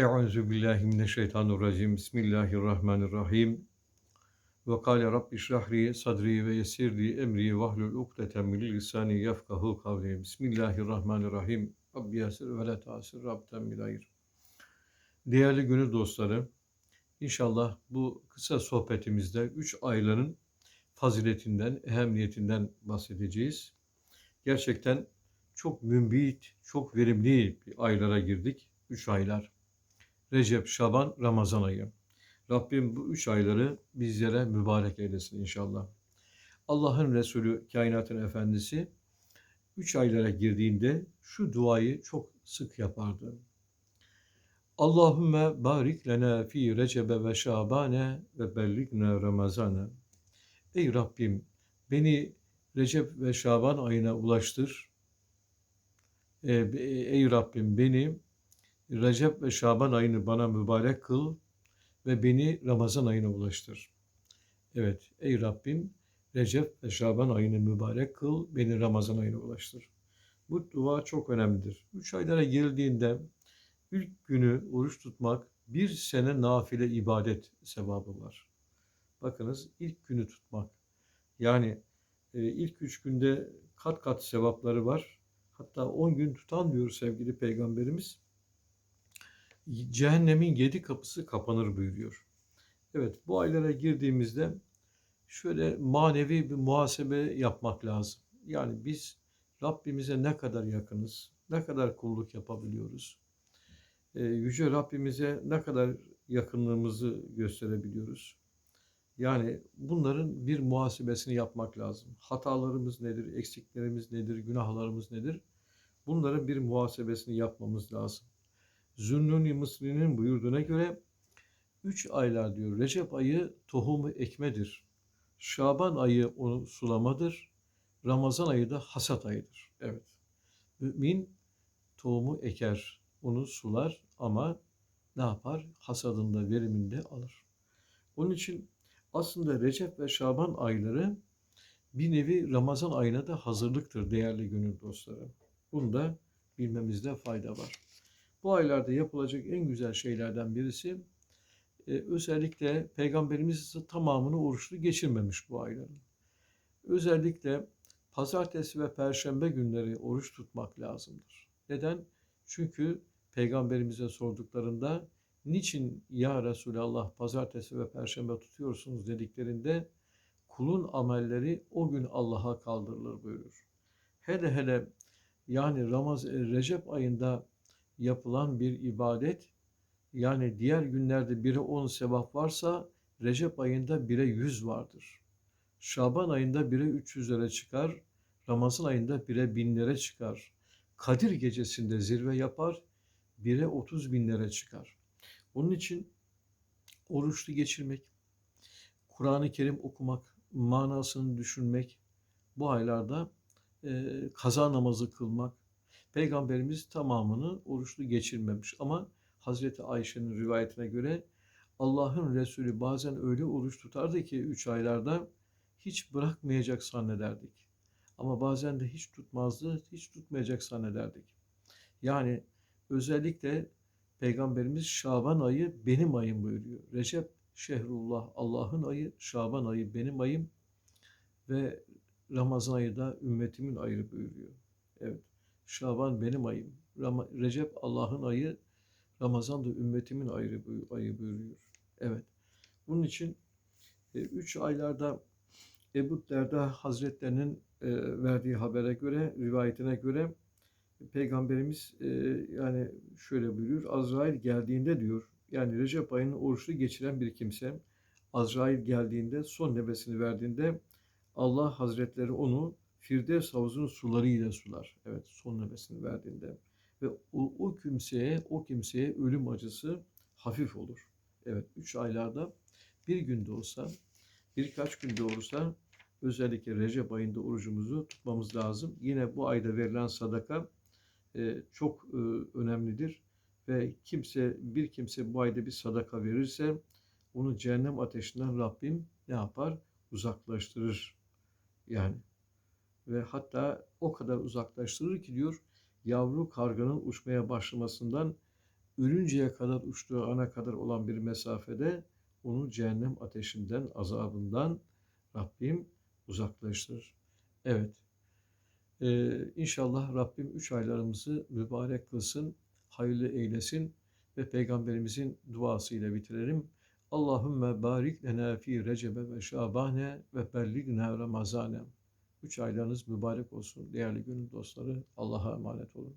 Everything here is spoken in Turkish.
Euzu billahi mineşşeytanirracim. Bismillahirrahmanirrahim. Ve kâle Rabbi şrahli sadri ve yessirli emri vahlul ukdeten min lisani yefkahu kavli. Bismillahirrahmanirrahim. Rabbi yasir ve la tasir Rabben bil Değerli gönül dostları, inşallah bu kısa sohbetimizde üç ayların faziletinden, ehemmiyetinden bahsedeceğiz. Gerçekten çok mümbit, çok verimli bir aylara girdik. Üç aylar. Recep, Şaban, Ramazan ayı. Rabbim bu üç ayları bizlere mübarek eylesin inşallah. Allah'ın Resulü, kainatın efendisi üç aylara girdiğinde şu duayı çok sık yapardı. Allahümme barik lena fi recebe ve şabane ve belligna ramazane. Ey Rabbim beni Recep ve Şaban ayına ulaştır. Ey Rabbim beni Recep ve Şaban ayını bana mübarek kıl ve beni Ramazan ayına ulaştır. Evet, ey Rabbim Recep ve Şaban ayını mübarek kıl, beni Ramazan ayına ulaştır. Bu dua çok önemlidir. Üç aylara girildiğinde ilk günü oruç tutmak bir sene nafile ibadet sevabı var. Bakınız ilk günü tutmak. Yani e, ilk üç günde kat kat sevapları var. Hatta on gün tutan diyor sevgili peygamberimiz cehennemin yedi kapısı kapanır buyuruyor. Evet bu aylara girdiğimizde şöyle manevi bir muhasebe yapmak lazım. Yani biz Rabbimize ne kadar yakınız, ne kadar kulluk yapabiliyoruz, ee, Yüce Rabbimize ne kadar yakınlığımızı gösterebiliyoruz. Yani bunların bir muhasebesini yapmak lazım. Hatalarımız nedir, eksiklerimiz nedir, günahlarımız nedir? Bunların bir muhasebesini yapmamız lazım. Zünnuni Mısri'nin buyurduğuna göre üç aylar diyor. Recep ayı tohumu ekmedir. Şaban ayı onu sulamadır. Ramazan ayı da hasat ayıdır. Evet. Mümin tohumu eker, onu sular ama ne yapar? Hasadında, veriminde alır. Onun için aslında Recep ve Şaban ayları bir nevi Ramazan ayına da hazırlıktır değerli gönül dostları. Bunu da bilmemizde fayda var. Bu aylarda yapılacak en güzel şeylerden birisi e, özellikle Peygamberimiz tamamını oruçlu geçirmemiş bu ayların. Özellikle pazartesi ve perşembe günleri oruç tutmak lazımdır. Neden? Çünkü Peygamberimize sorduklarında niçin ya Resulallah pazartesi ve perşembe tutuyorsunuz dediklerinde kulun amelleri o gün Allah'a kaldırılır buyurur. Hele hele yani Ramaz Recep ayında yapılan bir ibadet yani diğer günlerde bire 10 sevap varsa Recep ayında bire 100 vardır. Şaban ayında bire 300'lere çıkar. Ramazan ayında bire binlere çıkar. Kadir gecesinde zirve yapar. Bire 30 binlere çıkar. Onun için oruçlu geçirmek, Kur'an-ı Kerim okumak, manasını düşünmek, bu aylarda e, kaza namazı kılmak, Peygamberimiz tamamını oruçlu geçirmemiş ama Hazreti Ayşe'nin rivayetine göre Allah'ın Resulü bazen öyle oruç tutardı ki üç aylarda hiç bırakmayacak zannederdik. Ama bazen de hiç tutmazdı, hiç tutmayacak zannederdik. Yani özellikle Peygamberimiz Şaban ayı benim ayım buyuruyor. Recep Şehrullah Allah'ın ayı, Şaban ayı benim ayım ve Ramazan ayı da ümmetimin ayı buyuruyor. Şaban benim ayım. Recep Allah'ın ayı. Ramazan da ümmetimin ayı, ayı buyuruyor. Evet. Bunun için e, üç aylarda Ebu Derda Hazretlerinin e, verdiği habere göre, rivayetine göre Peygamberimiz e, yani şöyle buyuruyor. Azrail geldiğinde diyor, yani Recep ayını oruçlu geçiren bir kimse Azrail geldiğinde, son nefesini verdiğinde Allah Hazretleri onu Firdevs havuzunun sularıyla sular. Evet son nefesini verdiğinde. Ve o, o kimseye, o kimseye ölüm acısı hafif olur. Evet üç aylarda bir günde olsa, birkaç günde olursa özellikle Recep ayında orucumuzu tutmamız lazım. Yine bu ayda verilen sadaka e, çok e, önemlidir. Ve kimse bir kimse bu ayda bir sadaka verirse onu cehennem ateşinden Rabbim ne yapar? Uzaklaştırır. Yani ve hatta o kadar uzaklaştırır ki diyor yavru karganın uçmaya başlamasından ölünceye kadar uçtuğu ana kadar olan bir mesafede onu cehennem ateşinden, azabından Rabbim uzaklaştırır. Evet. Ee, inşallah Rabbim üç aylarımızı mübarek kılsın, hayırlı eylesin ve Peygamberimizin duasıyla bitirelim. Allahümme barik lena fi recebe ve şabane ve belligna ramazane. Üç aylarınız mübarek olsun değerli gönül dostları. Allah'a emanet olun.